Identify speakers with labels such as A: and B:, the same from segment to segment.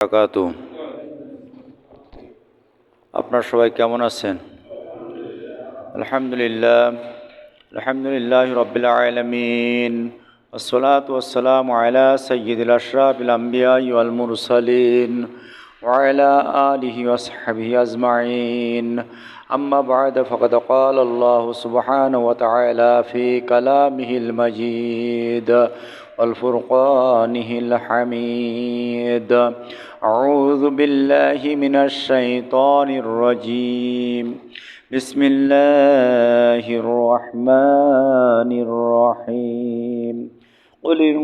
A: বারাকাত আপনার সবাই কেমন আছেন আলহামদুলিল্লাহ আলহামদুলিল্লাহ রবিল আলমিন والصلاة والسلام على سيد الأشراف الأنبياء والمرسلين وعلى آله وصحبه أجمعين أما بعد فقد قال الله سبحانه وتعالى في كلامه المجيد والفرقانه الحميد. أعوذ بالله من الشيطان الرجيم. بسم الله الرحمن الرحيم. قل إن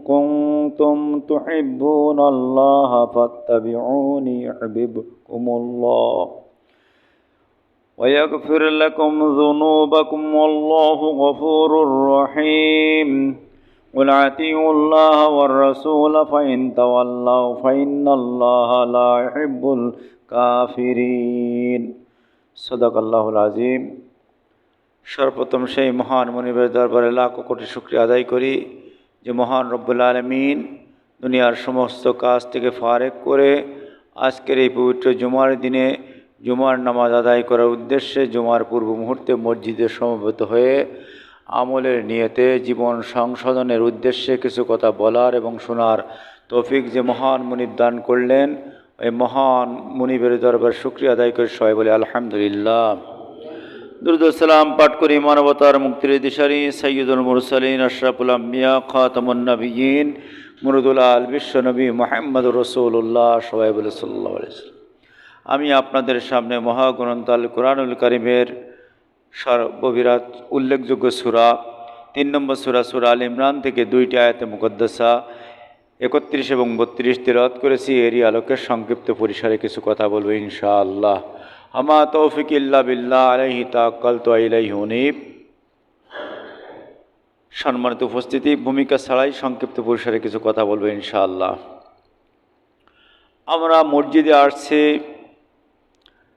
A: كنتم تحبون الله فاتبعوني يحببكم الله ويغفر لكم ذنوبكم والله غفور رحيم. قل اطيعوا الله والرسول فإن تولوا فإن الله لا يحب الكافرين صدق الله العظيم সর্বপ্রথম সেই মহান মনিবের দরবারে লাখো কোটি শুক্রিয়া আদায় করি যে মহান রব্বুল আলমিন দুনিয়ার সমস্ত কাজ থেকে ফারেক করে আজকের এই পবিত্র জুমার দিনে জুমার নামাজ আদায় করার উদ্দেশ্যে জুমার পূর্ব মুহূর্তে মসজিদে সমবেত হয়ে আমলের নিয়েতে জীবন সংশোধনের উদ্দেশ্যে কিছু কথা বলার এবং শোনার তৌফিক যে মহান মুনিব দান করলেন, ওই মহান মুনিবের দরবার শুক্রিয়া আদায় করে সবাই বলে, আলহামদুলিল্লাহ। দুরুদুসালাম পাঠ করি মানবতার মুক্তির দিশারি সৈয়দুল মুরসালিন, আশরাফুল আম্বিয়া, খাতামুন নবীন মুরুদুল আল বিশ্বনবী মোহাম্মদ রসুল্লাহ সবাই বলে সাল্লাহ আমি আপনাদের সামনে মহাগ্রন্থাল কোরআনুল করিমের সর্ববিরাট উল্লেখযোগ্য সুরা, তিন নম্বর সুরা সুরা আল ইমরান থেকে দুইটি আয়াতে মুকদ্দসা, একত্রিশ এবং বত্রিশ তিরত করেছি। এরই আলোকের সংক্ষিপ্ত পরিসরে কিছু কথা বলব ইনশাআল্লাহ। আমা তৌফিক ইল্লা বিল্লাহ আলহি তাকাল তো আইলাই হুনিব সম্মানিত উপস্থিতি, ভূমিকা ছাড়াই সংক্ষিপ্ত পরিসরে কিছু কথা বলব ইনশাআল্লাহ। আমরা মসজিদে আসছি,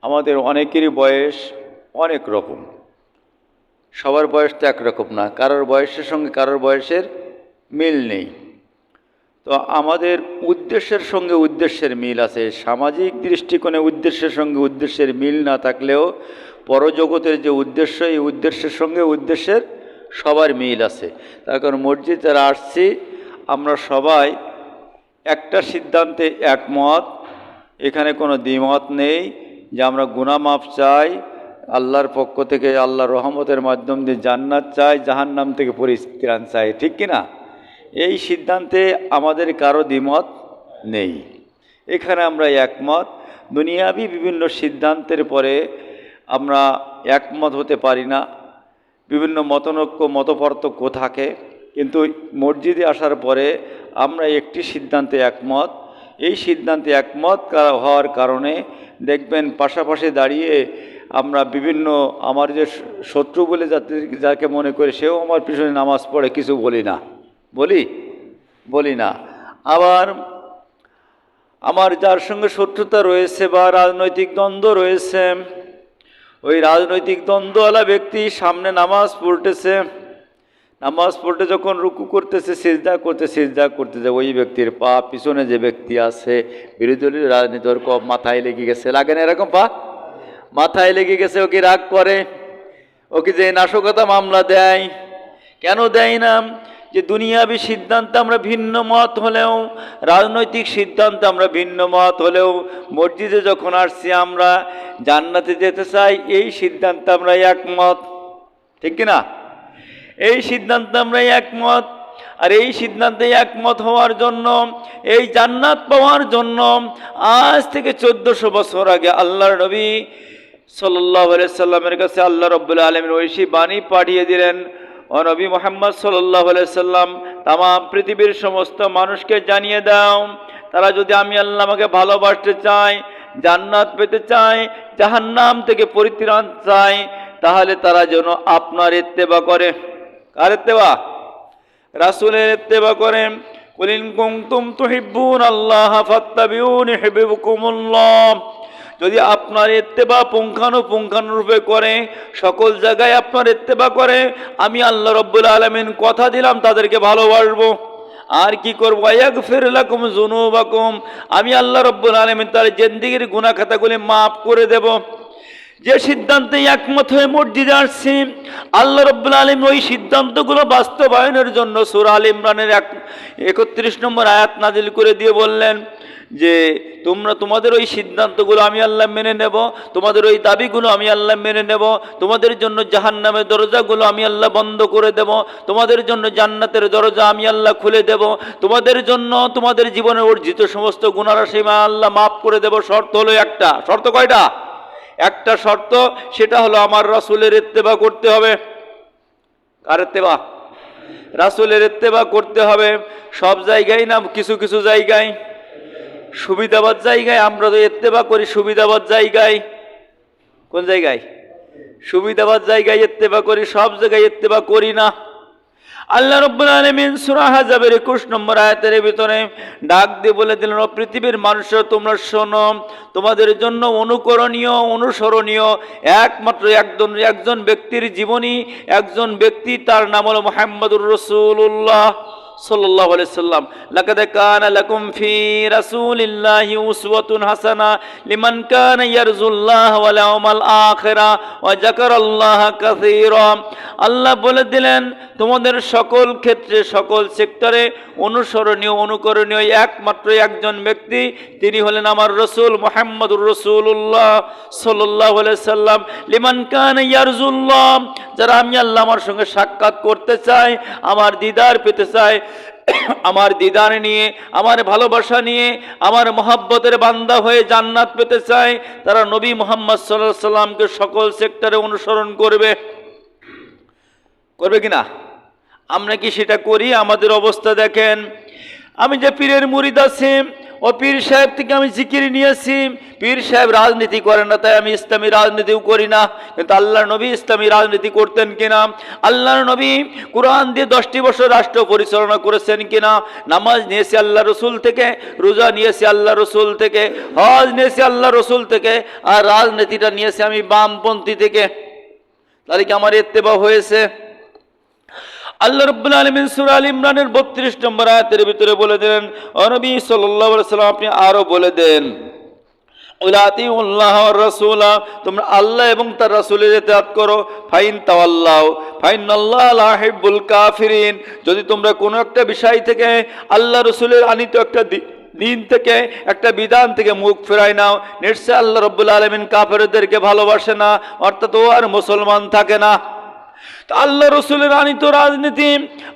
A: আমাদের অনেকেরই বয়স অনেক রকম। সবার বয়স তো একরকম না। কারোর বয়সের সঙ্গে কারোর বয়সের মিল নেই। তো আমাদের উদ্দেশ্যের সঙ্গে উদ্দেশ্যের মিল আছে। সামাজিক দৃষ্টিকোণে উদ্দেশ্যের সঙ্গে উদ্দেশ্যের মিল না থাকলেও পরজগতের যে উদ্দেশ্য, এই উদ্দেশ্যের সঙ্গে উদ্দেশ্যের সবার মিল আছে। তার কারণ মসজিদ যারা আসছি, আমরা সবাই একটা সিদ্ধান্তে একমত। এখানে কোনো দ্বিমত নেই যে আমরা গুনামাফ চাই আল্লাহর পক্ষ থেকে আল্লাহর রহমতের মাধ্যম দিয়ে জান্নাত চাই, জাহান্নাম থেকে পরিত্রাণ চাই, ঠিক কি না? এই সিদ্ধান্তে আমাদের কারও দ্বিমত নেই। এখানে আমরা একমত, দুনিয়াবি বিভিন্ন সিদ্ধান্তের পরে আমরা একমত হতে পারি না। বিভিন্ন মতনৈক্য, মতপার্থক্য থাকে, কিন্তু মসজিদে আসার পরে আমরা একটি সিদ্ধান্তে একমত। এই সিদ্ধান্তে একমত হওয়ার কারণে দেখবেন পাশাপাশি দাঁড়িয়ে আমরা বিভিন্ন, আমার যে শত্রু বলে যাতে, যাকে মনে করে, সেও আমার পিছনে নামাজ পড়ে, কিছু বলি না। বলি? বলি না। আবার আমার যার সঙ্গে শত্রুতা রয়েছে বা রাজনৈতিক দ্বন্দ্ব রয়েছে, ওই রাজনৈতিক দ্বন্দ্বওয়ালা ব্যক্তি সামনে নামাজ পড়তেছে, নামাজ পড়তে যখন রুকু করতেছে, সিজদা করতে, সিজদা করতেছে ওই ব্যক্তির পা পিছনে যে ব্যক্তি আছে, বিরোধী দলীয় রাজনীতি মাথায় লেগে গেছে। লাগে না এরকম পা? মাথায় লেগে গেছে, ওকে রাগ করে। ওকে যে নাশকতা মামলা দেয়, কেন দেয় না? যে দুনিয়াবি সিদ্ধান্তে আমরা ভিন্ন মত হলেও, রাজনৈতিক সিদ্ধান্তে আমরা ভিন্ন মত হলেও, মসজিদে যখন আসছি আমরা, জান্নাতে যেতে চাই, এই সিদ্ধান্তে আমরা একমত। ঠিক কিনা? এই সিদ্ধান্তে আমরা একমত। আর এই সিদ্ধান্তে একমত হওয়ার জন্য, এই জান্নাত পাওয়ার জন্য, আজ থেকে চোদ্দশো বছর আগে আল্লাহর নবী সাল্লাহ সাল্লামের কাছে আল্লাহ রব্বুল আলমের ঐশী বাণী পাঠিয়ে দিলেন, ও নবী মোহাম্মদ সাল্লাহ সাল্লাম, তাম পৃথিবীর সমস্ত মানুষকে জানিয়ে দাও, তারা যদি আমি আল্লাহ আমাকে ভালোবাসতে চাই জান্নাত পেতে চাই জাহান্নাম থেকে পরিত্রাণ চাই তাহলে তারা যেন আপনার ইত্তেবা করে। কার ইত্তেবা? রাসুলের ইত্তেবা করে কুলিন কুমতুম তুহিব্বুন আল্লাহ ফাত্তাবিউনি হিবিবুকুমুল্লাহ যদি আপনার ইত্তেবা পুঙ্খানুপুঙ্খানুরূপে করে, সকল জায়গায় আপনার এর্তেবা করে, আমি আল্লাহ রব্বুল আলমিন কথা দিলাম, তাদেরকে ভালোবাসবো। আর কি করব? এক ফেরলাকুম জুনুবাকুম আমি আল্লাহ রব্বুল আলমিন তার জেন্দিগির গুনা খাতাগুলি মাফ করে দেব। যে সিদ্ধান্তে একমত হয়ে মসজিদে আসছি, আল্লাহ রব্বুল আলম ওই সিদ্ধান্তগুলো বাস্তবায়নের জন্য সুরা আল ইমরানের এক, একত্রিশ নম্বর আয়াত নাজিল করে দিয়ে বললেন যে, তোমরা তোমাদের ওই সিদ্ধান্তগুলো আমি আল্লাহ মেনে নেব, তোমাদের ওই দাবিগুলো আমি আল্লাহ মেনে নেব, তোমাদের জন্য জাহান্নামের দরজাগুলো আমি আল্লাহ বন্ধ করে দেব, তোমাদের জন্য জান্নাতের দরজা আমি আল্লাহ খুলে দেব, তোমাদের জন্য তোমাদের জীবনে অর্জিত সমস্ত গুণারাশি আমি আল্লাহ মাফ করে দেব। শর্ত হলো একটা। শর্ত কয়টা? একটা শর্ত, সেটা হলো আমার রাসুলের ইত্তেবা করতে হবে। কার ইত্তেবা? রাসুলের ইত্তেবা করতে হবে। সব জায়গায় না, কিছু কিছু জায়গায়। সুবিধাবাদ জায়গায়, আমরা তো ইত্তেবা করি সুবিধাবাদ জায়গায়। কোন জায়গায়? সুবিধাবাদ জায়গায় ইত্তেবা করি, সব জায়গায় ইত্তেবা করি না। আল্লাহ রব্বুল আলমিন সুরা হাজাবের একুশ নম্বর আয়তের ভিতরে ডাক দিয়ে বলে দিলেন, "ও পৃথিবীর মানুষ তোমরা শোনো, তোমাদের জন্য অনুকরণীয়, অনুসরণীয়, একমাত্র একজন একজন ব্যক্তির জীবনী, একজন ব্যক্তি তার নাম হলো মোহাম্মদুর রসুল্লাহ সাল্লাল্লাহু আলাইহি সাল্লাম, লাকাদ কানা লাকুম ফি রাসূলিল্লাহি উসওয়াতুন হাসানা লিমান কানা ইয়ারজুল্লাহ ওয়াল ইয়াউমাল আখিরা ওয়া যাকারাল্লাহা কাসীরা। আল্লাহ বলে দিলেন, তোমাদের সকল ক্ষেত্রে, সকল সেক্টরে অনুসরণীয়, অনুকরণীয় একমাত্র একজন ব্যক্তি, তিনি হলেন আমার রসুল মোহাম্মদুর রসুল্লাহ সাল্লাহ সাল্লাম, লিমান কান ইয়ারজুল্লাহ, যারা আমি আল্লাহ আমার সঙ্গে সাক্ষাৎ করতে চাই, আমার দিদার পেতে চাই আমার দিদার নিয়ে, আমার ভালোবাসা নিয়ে, আমার মহাব্বতের বান্দা হয়ে জান্নাত পেতে চায়, তারা নবী মোহাম্মদ সাল্লাহ সাল্লামকে সকল সেক্টরে অনুসরণ করবে। করবে কিনা? আমরা কি সেটা করি? আমাদের অবস্থা দেখেন। আমি যে পীরের মুরিদ আছি ও পীর সাহেব থেকে আমি জিকির নিয়েছি। পীর সাহেব রাজনীতি করে না, তাই আমি ইসলামী রাজনীতিও করি না। কিন্তু আল্লাহ নবী ইসলামী রাজনীতি করতেন কিনা? আল্লাহর নবী কোরআন দিয়ে দশটি বছর রাষ্ট্র পরিচালনা করেছেন কিনা? নামাজ নিয়েছি আল্লাহ রসুল থেকে, রোজা নিয়েছি আল্লাহ রসুল থেকে, হজ নিয়েছি আল্লাহ রসুল থেকে, আর রাজনীতিটা নিয়েছি আমি বামপন্থী থেকে। তাহলে কি আমার এত্তেবা হয়েছে? আল্লাহ রব্বুল আলমিন সুরা আল ইমরানের বত্রিশ নম্বর আয়াতের ভিতরে বলে দিলেন অনবী সাল্লাহ সাল্লাম আপনি আরও বলে দেন উলাতি উল্লাহ রসুলা তোমরা আল্লাহ এবং তার রাসুলের এতাত করো, ফাইন তাওয়াল্লাহ ফাইন আল্লাহ লাহিবুল কাফিরিন যদি তোমরা কোনো একটা বিষয় থেকে আল্লাহ রসুলের আনিত একটা দিন থেকে, একটা বিধান থেকে মুখ ফেরাই নাও, নিশ্চয় আল্লাহ রব্বুল আলমিন কাফেরদেরকে ভালোবাসে না, অর্থাৎ ও আর মুসলমান থাকে না। আল্লাহ রসুলের আনিত রাজনীতি,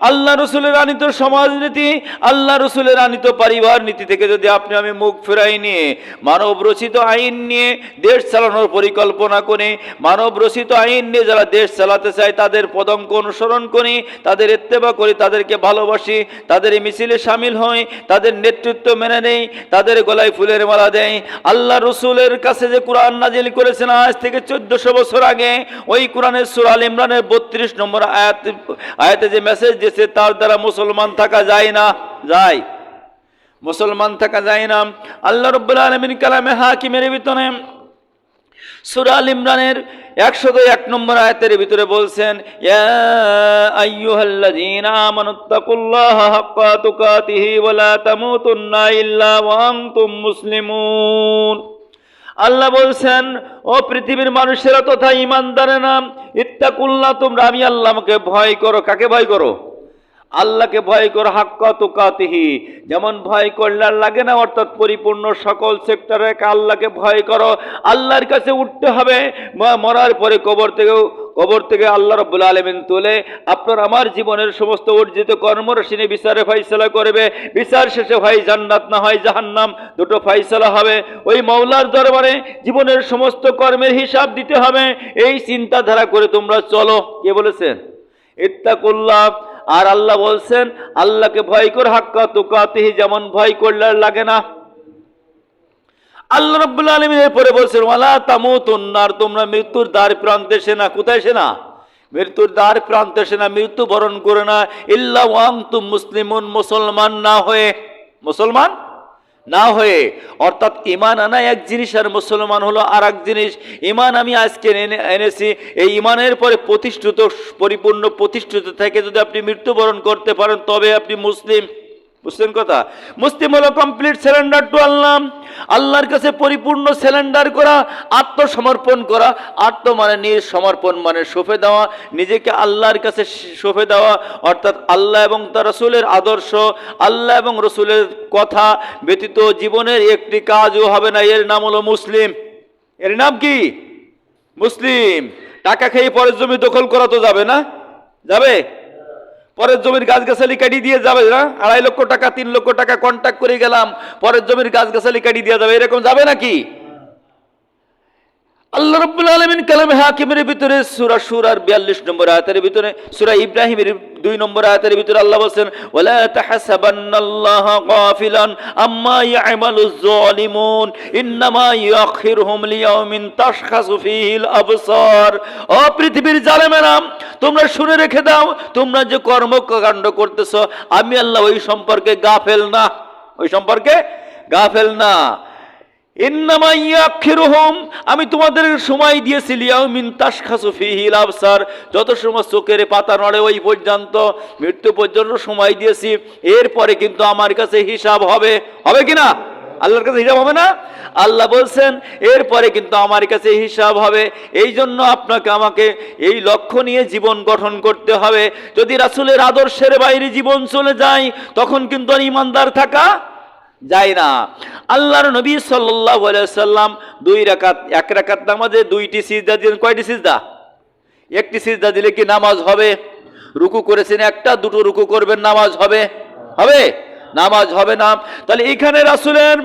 A: আল্লাহ রসুলের আনিত সমাজনীতি, আল্লাহ রসুলের আনিত পরিবার নীতি থেকে যদি আপনি আমি মুখ ফেরাই নিয়ে, মানব রচিত আইন নিয়ে দেশ চালানোর পরিকল্পনা করে, মানব রচিত আইন নিয়ে যারা দেশ চালাতে চায়, তাদের পদঙ্ক অনুসরণ করি, তাদের ইত্তেবা করি, তাদেরকে ভালোবাসি, তাদের মিছিলে সামিল হই, তাদের নেতৃত্ব মেনে নেই, তাদের গলায় ফুলের মালা দেয় আল্লাহ রসুলের কাছে যে কোরআন নাজিল করেছেন আজ থেকে চোদ্দশো বছর আগে, ওই কোরআনের সুরাল ইমরানের বত্রিশ নম্বর আয়াত, আয়াতে যে মেসেজ দিয়েছে, তার দ্বারা মুসলমান থাকা যায় না, যায়। মুসলমান থাকা যায় না। আল্লাহ রব্বুল আলমিন কালামে হাকিমের ভিতরে সুরাল ইমরানের একশত এক নম্বর আয়াতের ভিতরে বলছেন মুসলিমুন। আল্লাহ বলছেন, ও পৃথিবীর মানুষেরা তথা ইমানদারে নাম ইত্তাকুল্লাহ, তোমরা আমি আমাকে ভয় করো। কাকে ভয় করো? আল্লাহকে ভয় করো হাক্কা যেমন ভয় করলে আর লাগে না, অর্থাৎ পরিপূর্ণ সকল সেক্টরে আল্লাহকে ভয় করো। আল্লাহর কাছে উঠতে হবে। মরার পরে কবর থেকে কবর থেকে আল্লাহ রব্বুল আলমিন তুলে আপনার আমার জীবনের সমস্ত অর্জিত কর্মরাশিনী বিচারে ফাইসলা করবে। বিচার শেষে হয় জান্নাত, না হয় জাহান্নাম। দুটো ফাইসলা হবে। ওই মৌলার দরবারে জীবনের সমস্ত কর্মের হিসাব দিতে হবে। এই চিন্তাধারা করে তোমরা চলো। কে বলেছেন ইত্তাকুল্লাহ। আর আল্লাহ বলছেন, আল্লাহকে ভয় কর, হাক্কা তুকাতিহি, যেমন ভয় করলে লাগে না। আল্লাহ রব্বুল আলমিন এরপরে বলছেন, ওয়ালা তামু তন্নার তোমরা মৃত্যুর দ্বার প্রান্তে সেনা কোথায় সেনা মৃত্যুর দ্বার প্রান্তে সেনা মৃত্যু বরণ করে না। ইল্লা ওয়াং তুম মুসলিমুন, মুসলমান না হয়ে, মুসলমান না হয়ে, অর্থাৎ ইমান আনা এক জিনিস আর মুসলমান হলো আর এক জিনিস। ইমান আমি আজকে এনে- এনেছি, এই ইমানের পরে প্রতিষ্ঠিত, পরিপূর্ণ প্রতিষ্ঠিত থেকে যদি আপনি মৃত্যুবরণ করতে পারেন, তবে আপনি মুসলিম। বুঝছেন কথা? মুসলিম হলো কমপ্লিট সিলিন্ডার টু আল্লাহ। আল্লাহর কাছে পরিপূর্ণ সিলিন্ডার করা, আত্মসমর্পণ করা। আত্ম মানে নিজ সমর্পণ মানে সঁপে দেওয়া, নিজেকে আল্লাহর কাছে সঁপে দেওয়া, অর্থাৎ আল্লাহ এবং তার রসুলের আদর্শ। আল্লাহ এবং রসুলের কথা ব্যতীত জীবনের একটি কাজও হবে না। এর নাম হলো মুসলিম। এর নাম কি? মুসলিম। টাকা খেয়ে পরের জমি দখল করা তো যাবে না? যাবে? পরের জমির গাছগাছালি কাটি দিয়ে যাবে না আড়াই লক্ষ টাকা, তিন লক্ষ টাকা কন্ট্যাক্ট করে গেলাম, পরের জমির গাছগাছালি কাটি দিয়ে যাবে, এরকম যাবে নাকি? আল্লাহ রব্বুল আলমিন কালামে হাকিমের ভিতরে সুরা সুরার বিয়াল্লিশ নম্বর আয়াতের ভিতরে, সুরা ইব্রাহিমের দুই নম্বর আয়াতের ভিতরে আল্লাহ বলছেন, ওয়ালা তাহাসাবান্নাল্লাহ গাফিলান আম্মা ইয়ামালুজ জালিমুন ইন্নামা ইয়াখিরহুম লিয়াউমিন তাশখাসু ফীহিল আবসার। ও পৃথিবীর জালেমেরা, তোমরা শুনে রেখে দাও, তোমরা যে কর্মকাণ্ড করতেছো, আমি আল্লাহ ওই সম্পর্কে গাফেল না। ওই সম্পর্কে গাফেল না। আমি তোমাদের সময় দিয়েছি যত সময় চোখের পাতা নড়ে ওই পর্যন্ত, মৃত্যু পর্যন্ত সময় দিয়েছি, এরপরে কিন্তু আমার কাছে হিসাব হবে হবে কিনা আল্লাহর কাছে হিসাব হবে না? আল্লাহ বলছেন, এরপরে কিন্তু আমার কাছে হিসাব হবে এই জন্য আপনাকে আমাকে এই লক্ষ্য নিয়ে জীবন গঠন করতে হবে। যদি রাসূলের আদর্শের বাইরে জীবন চলে যায়, তখন কিন্তু ইমানদার থাকা যায় না। আল্লাহর নবী সাল্লাম দুই রাকাত, এক রাকাত নামাজে দুইটি সিজদা দিলেন। কয়টি সিজদা? একটি সিজদা দিলে কি নামাজ হবে? রুকু করেছেন একটা, দুটো রুকু করবেন, নামাজ হবে? হবে? নামাজ হবে না। তাহলে এখানে রাসূলের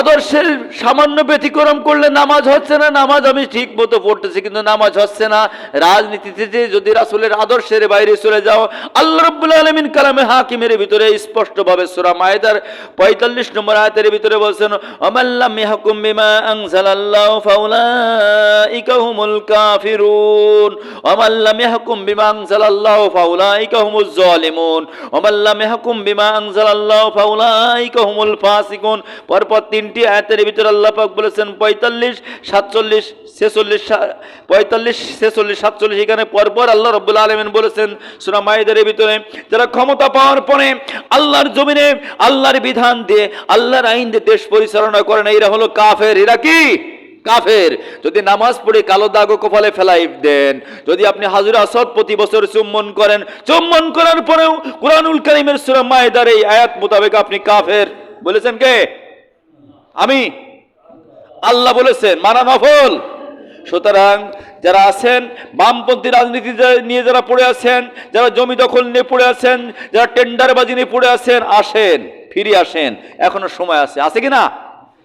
A: আদর্শের সামান্য ব্যতিক্রম করলে নামাজ হচ্ছে না, নামাজ আমি ঠিক মতো পড়তেছি, কিন্তু নামাজ হচ্ছে না। রাজনীতিতে যদি রাসূলের আদর্শের বাইরে চলে যাও, আল্লাহ রাব্বুল আলামিন কালামে হাকিমের ভিতরে স্পষ্টভাবে সূরা মায়েদার 45 নম্বর আয়াতের ভিতরে বলছেন ইয়াহকুম বিমা আনজালাল্লাহু ফাউলাইকা হুমুল কাফিরুন। আমাল্লাম ইয়াহকুম বিমা আনজালাল্লাহু ফাউলাইকা হুমুজ জালিমুন। আমাল্লাম ইয়াহকুম বিমা আনজালাল্লাহু ফাউলাইকা হুমুল ফাসিকুন। পরপর তিনটি আয়াতের ভিতরে আল্লাহ পাক বলেছেন, পঁয়তাল্লিশ, সাতচল্লিশ, ছেচল্লিশ পঁয়তাল্লিশ, ছেচল্লিশ, সাতচল্লিশ এখানে পরপর আল্লাহ রব্বুল আলমিন বলেছেন, সুরা মায়েদের ভিতরে, যারা ক্ষমতা পাওয়ার পরে আল্লাহর জমিনে, আল্লাহর বিধান দিয়ে, আল্লাহর আইন দিয়ে দেশ পরিচালনা করে না, এরা হলো কাফের। এরা কি? কাফের। যদি নামাজ পড়ে কালো দাগ কপালে ফেলাই দেন, যদি আপনি হাজুর আসাদ প্রতি বছর চুম্বন করেন, চুম্বন করার পরেও কোরআনুল করিমের সুরা মায়েদার এই আয়াত মোতাবেক আপনি কাফের। বলেছেন কে? আমি আল্লাহ বলেছেন মানা নফল। সুতরাং যারা আছেন, বামপন্থী রাজনীতি নিয়ে যারা পড়ে আছেন, যারা জমি দখল নিয়ে পড়ে আছেন, যারা টেন্ডারবাজি নিয়ে পড়ে আছেন, আসেন, ফিরে আসেন। এখনও সময় আছে। আছে কি না?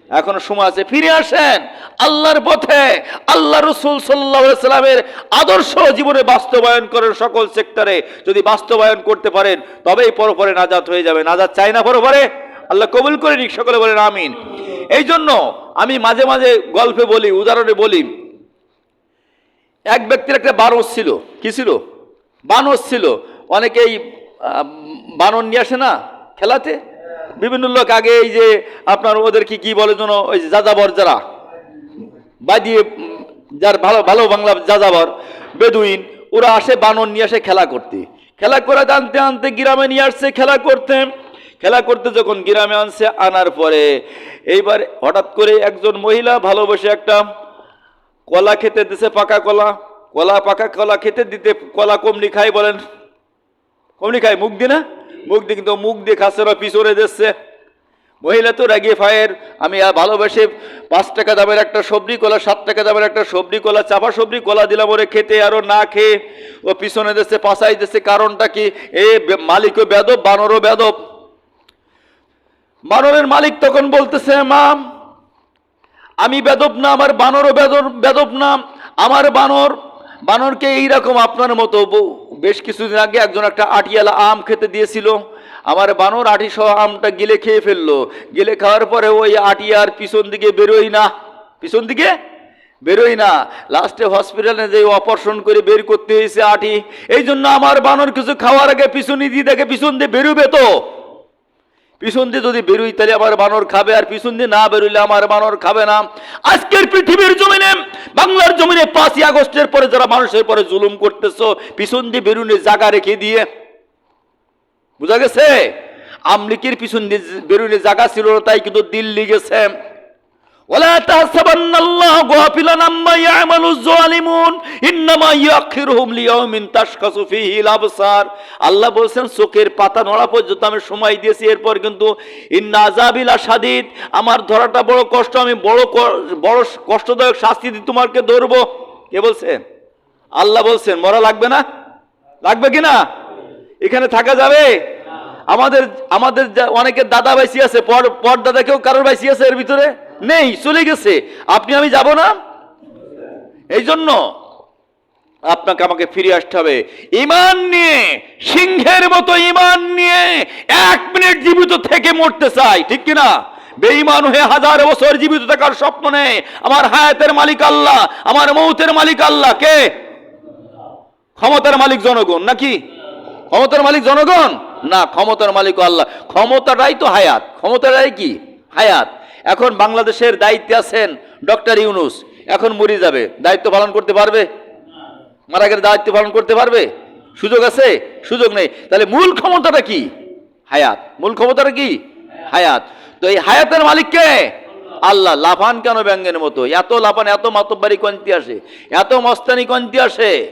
A: এখনও সময় আছে। ফিরে আসেন। আল্লাহর পথে আল্লাহ রসুল সাল্লাহ সাল্লামের আদর্শ জীবনে বাস্তবায়ন করেন সকল সেক্টরে। যদি বাস্তবায়ন করতে পারেন, তবেই পরপরে নাজাত হয়ে যাবে। নাজাত চাই না পরপরে? আল্লাহ কবুল করে নিক। সকলে বলেন, আমিন। এই জন্য আমি মাঝে মাঝে গল্পে বলি, উদাহরণে বলি। এক ব্যক্তির একটা বানর ছিল। কি ছিল? বানর ছিল। অনেকেই বানর নিয়ে আসে না খেলাতে? বিভিন্ন লোক আগে এই যে আপনার ওদের কি বলে যেন, ওই যাযাবর যারা। বাদিয়ে যার ভালো ভালো বাংলা যাযাবর, বেদুইন, ওরা আসে বানর নিয়ে আসে খেলা করতে। খেলা করে আনতে আনতে গ্রামে নিয়ে আসছে, খেলা করতে। খেলা করতে যখন গ্রামে আনছে, আনার পরে এইবার হঠাৎ করে একজন মহিলা ভালোবেসে একটা কলা খেতে দিছে, পাকা কলা। কলা, পাকা কলা খেতে দিতে কলা কমনি খাই বলেন। কমনি খাই মুখ দিয়ে না? মুখ দিয়ে, কিন্তু মুখ দিয়ে খাচ্ছে না পিছনে দিচ্ছে। মহিলা তো রাগিয়ে ফায়ের, আমি ভালোবেসে পাঁচ টাকা দামের একটা সবজি কলা, সাত টাকা দামের একটা সবজি কলা, চাপা সবজি কলা দিলাম ওরে খেতে, আরও না খেয়ে ও পিছনে দিচ্ছে পাশাই দিচ্ছে, কারণটা কি? এ মালিকও বেদব, বানরও বেদব। বানরের মালিক তখন বলতেছে মা আমি বেদব না, আমার বানরও বেদর বেদব না, আমার বানর, বানরকে এইরকম আপনার মতো বেশ কিছুদিন আগে একজন একটা আটিয়ালা আম খেতে দিয়েছিল। আমার বানর আটি সহ আমটা গিলে খেয়ে ফেলল। গিলে খাওয়ার পরে ওই আটিয়ার পিছন দিকে বেরোই না। পিছন দিকে? বেরোই না। লাস্টে হসপিটালে যে অপারেশন করে বের করতে হয়েছে আটি। এই জন্য আমার বানর কিছু খাওয়ার আগে পিছনে দিয়ে দেখে পিছন দিয়ে বেরোবে তো। পিছন দিয়ে যদি বেরোই, তাহলে আমার বানর খাবে, আর পিছন দিয়ে না বেরোইলে আমার বানর খাবে না। আজকের পৃথিবীর জমিনে, বাংলার জমিনে পাঁচই আগস্টের পরে যারা মানুষের পরে জুলুম করতেছ, পিছন দিয়ে বেরুনে জাগা রেখে দিয়ে, বুঝা গেছে? আমলিকের পিছন দিয়ে বেরুনে জায়গা ছিল, তাই কিন্তু দিল্লি গেছে। ولا تحسبن الله غافلا عما يعمل الظالمون انما يؤخرهم ليوم تشخص فيه الابصار আল্লাহ বলছেন চোখের পাতা নড়া পর্যন্ত আমি সময় দিয়েছি এরপর কিন্তু ইন্না আযাবিল আশাদিদ আমার ধরাটা বড় কষ্ট আমি বড় ক- বড় কষ্টদায়ক শাস্তি দিয়ে তোমাকে ধরবো কে বলছেন আল্লাহ বলছেন মরা লাগবে না লাগবে কি না এখানে থাকা যাবে আমাদের আমাদের যা- অনেকের দাদা বাইসি আছে পর পর দাদা কেউ কারোর বাইসি আছে এর ভিতরে নেই, চলে গেছে। আপনি, আমি যাব না? এই জন্য আপনাকে আমাকে ফিরে আসতে হবে। ইমান নিয়ে, সিংহের মতো ইমান নিয়ে এক মিনিট জীবিত থেকে মরতে চাই, ঠিক কিনা? বেঈমান হয়ে হাজার বছর জীবিত থাকার স্বপ্ন নেই। আমার হায়াতের মালিক আল্লাহ, আমার মৌতের মালিক আল্লাহ। কে? ক্ষমতার মালিক জনগণ, নাকি? ক্ষমতার মালিক জনগণ? না, ক্ষমতার মালিক আল্লাহ। ক্ষমতাটাই তো হায়াত। ক্ষমতাটাই কি? হায়াত। এখন বাংলাদেশের দায়িত্বে আছেন ডক্টর ইউনুস। এখন মরে যাবে। দায়িত্ব পালন করতে পারবে? মারা গেলে দায়িত্ব পালন করতে পারবে? সুযোগ আছে? সুযোগ নেই। তাহলে মূল ক্ষমতাটা কি? হায়াত। মূল ক্ষমতাটা কি? হায়াত। তো এই হায়াতের মালিককে আল্লাহ। লাফান কেন ব্যাঙ্গের মতো? এত লাফান, এত মাতব্বারি কন্তি আসে। এত মস্তানি কন্তি আসে।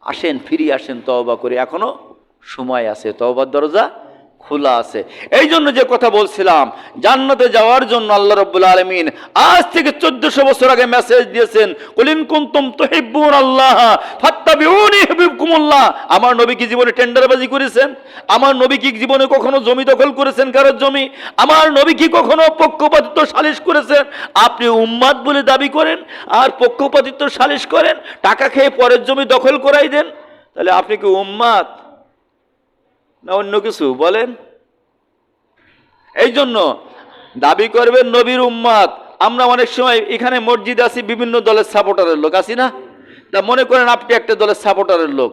A: আসেন ফিরে আসেন, তওবা করে। এখনও সময় আছে। তওবার দরজা খোলা আছে। এই জন্য যে কথা বলছিলাম, জান্নাতে যাওয়ার জন্য আল্লাহ রব্বুল আলমিন আজ থেকে চোদ্দশো বছর আগে মেসেজ দিয়েছেন কলিন কুন্তুম তুহিব্বুন আল্লাহ, ফাত্তাবিউনি ইউহিব্বুকুমুল্লাহ। আমার নবী কি জীবনে টেন্ডারবাজি করেছেন? আমার নবী কি জীবনে কখনো জমি দখল করেছেন কারোর জমি? আমার নবী কি কখনো পক্ষপাতিত্ব সালিশ করেছেন? আপনি উম্মাদ বলে দাবি করেন আর পক্ষপাতিত্ব সালিশ করেন? টাকা খেয়ে পরের জমি দখল করাই দেন। তাহলে আপনি কি উম্মাদ? না অন্য কিছু, বলেন। এই জন্য দাবি করবেন নবীর উম্মাদ। আমরা অনেক সময় এখানে মসজিদ আছি, বিভিন্ন দলের সাপোর্টারের লোক আছি না? তা মনে করেন আপনি একটা দলের সাপোর্টারের লোক।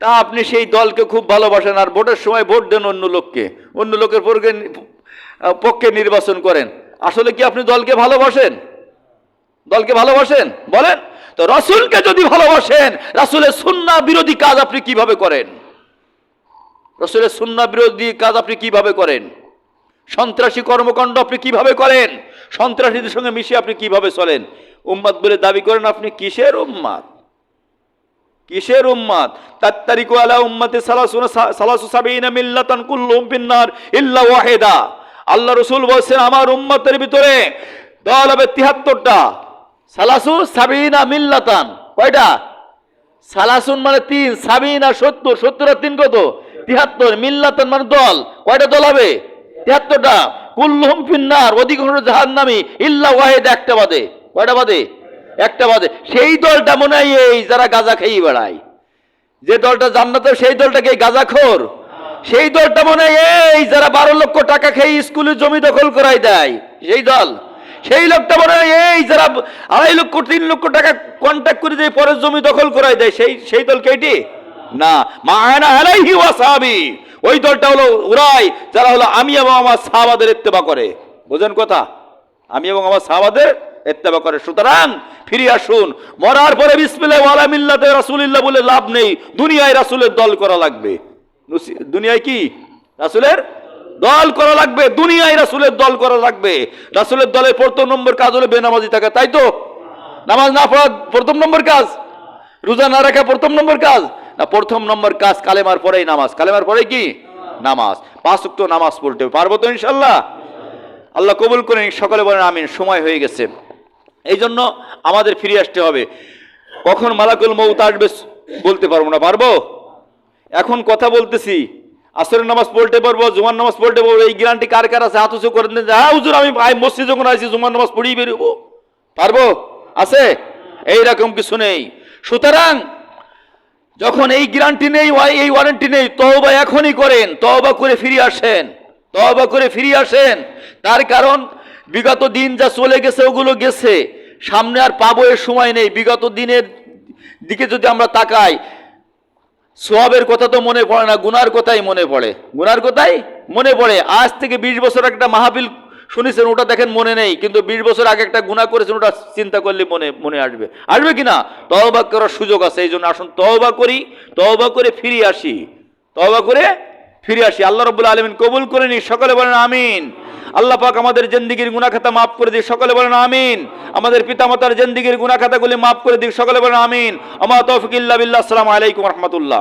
A: তা আপনি সেই দলকে খুব ভালোবাসেন আর ভোটের সময় ভোট দেন অন্য লোককে। অন্য লোকের পক্ষে পক্ষে নির্বাচন করেন। আসলে কি আপনি দলকে ভালোবাসেন? দলকে ভালোবাসেন? বলেন। তো রসুলকে যদি ভালোবাসেন, রাসুলের সুন্না বিরোধী কাজ আপনি কীভাবে করেন? রসুলের সুন্না বিরোধী কাজ আপনি কীভাবে করেন? সন্ত্রাসী কর্মকাণ্ড আপনি কীভাবে করেন? সন্ত্রাসীদের সঙ্গে মিশে আপনি কীভাবে চলেন? উম্মাদ বলে দাবি করেন আপনি কিসের উম্মাদ? কিসের উম্মাদ? তাত্তারিকু আলা উম্মাতে সালাসু সাবিনা মিল্লাতান ইল্লা ওয়াহিদা। আল্লাহ রসুল বলেছেন, আমার উম্মতের ভিতরে দল হবে 73টা সালাসু সাবিনা মিল্লাতান। কয়টা? সালাসুন মানে তিন, সাবিনা সত্তর সত্তর আর তিন কত? তিয়াত্তর মিল্লাতন মানে দল। কয়টা দল হবে? তিয়াত্তরটা কুল্লুহুম ফিন্নার অধিকাংশ জাহান্নামী, ইল্লা ওয়াহিদ, একটা বাদে। কয়টা বাদে? একটা বাদে। সেই দলটা মনে হয় এই যারা গাঁজা খেয়ে বেড়ায়। যে দলটা জান্নাতে, সেই দলটাকে গাঁজাখোর সেই দলটা মনে হয় এই যারা বারো লক্ষ টাকা খেয়ে স্কুলে জমি দখল করাই দেয়। সেই দল। সেই লোকটা মনে হয় এই যারা আড়াই লক্ষ, তিন লক্ষ টাকা কন্ট্যাক্ট করে দিয়ে পরের জমি দখল করাই দেয়। সেই সেই দল কেটি না মা আয়না আলাইহি ওয়াসাবি ওই দলটা হলো ওরাই যারা হলো আমি এবং আমার সাহাবাদের ইত্তেবা করে। বোঝেন কথা? আমি এবং আমার সাহাবাদের ইত্তেবা করে। সুতরাং, ফিরে আসুন। মরার পরে বিসমিল্লাহ ওয়ালা মিল্লাতে রাসূলুল্লাহ বলে লাভ নেই। দুনিয়ায় রাসূলের দল করা লাগবে। দুনিয়ায় কি? রাসূলের দল করা লাগবে। দুনিয়ায় রাসূলের দল করা লাগবে। রাসূলের দলের প্রথম নম্বর কাজ হলো বেনামাজি থাকা, তাই তো? নামাজ না পড়া প্রথম নম্বর কাজ? রোজা না রাখা প্রথম নম্বর কাজ? প্রথম নম্বর কাজ কালেমার পরেই নামাজ। কালেমার পরে কি? নামাজ। পাঁচ উক্ত নামাজ পড়তে পারব তো ইনশাল্লাহ আল্লাহ কবুল করেন, সকলে বলেন আমিন, সময় হয়ে গেছে। এই জন্য আমাদের ফিরে আসতে হবে। কখন মালাকুল মৌত আসবে বলতে পারব না। পারব? এখন কথা বলতেছি। আসরের নামাজ পড়তে পারব, জুমার নামাজ পড়তে পারব। এই গ্যারান্টি কার কার আছে? হাত করে দেন। হ্যাঁ হুজুর, আমি আই মসজিদ যখন আসি জুমার নামাজ পড়িয়ে বেরোবো। পারব? আছে? এইরকম কিছু নেই। সুতরাং যখন এই গ্যারান্টি নেই এই ওয়ারেন্টি নেই, তওবা এখনই করেন, তওবা করে ফিরে আসেন, তওবা করে ফিরে আসেন। তার কারণ, বিগত দিন যা চলে গেছে, ওগুলো গেছে। সামনে আর পাবো এর সময় নেই। বিগত দিনের দিকে যদি আমরা তাকাই, সোয়াবের কথা তো মনে পড়ে না, গুনার কথাই মনে পড়ে। গুনার কথাই মনে পড়ে। আজ থেকে বিশ বছর একটা মাহফিল শুনেছেন, ওটা দেখেন মনে নেই, কিন্তু বিশ বছর আগে একটা গুণা করেছেন, ওটা চিন্তা করলে মনে মনে আসবে। আসবে কি না? তহবা করার সুযোগ আছে, এই জন্য আসুন তহবা করি তহবা করে ফিরে আসি। তহবা করে ফিরে আসি। আল্লাহ রব্বুল আলমিন কবুল করে নি সকলে বলেন আমিন। আল্লাহ পাক আমাদের জেন্দিগির গুনাখাতা মাফ করে দিক সকলে বলেন আমিন। আমাদের পিতামাতার জেন্দিগির গুনাখাতাগুলি মাফ করে দিক সকলে বলেন আমিন। আমা তৌফিক ইল্লা আলাইকুম রহমতুল্লাহ।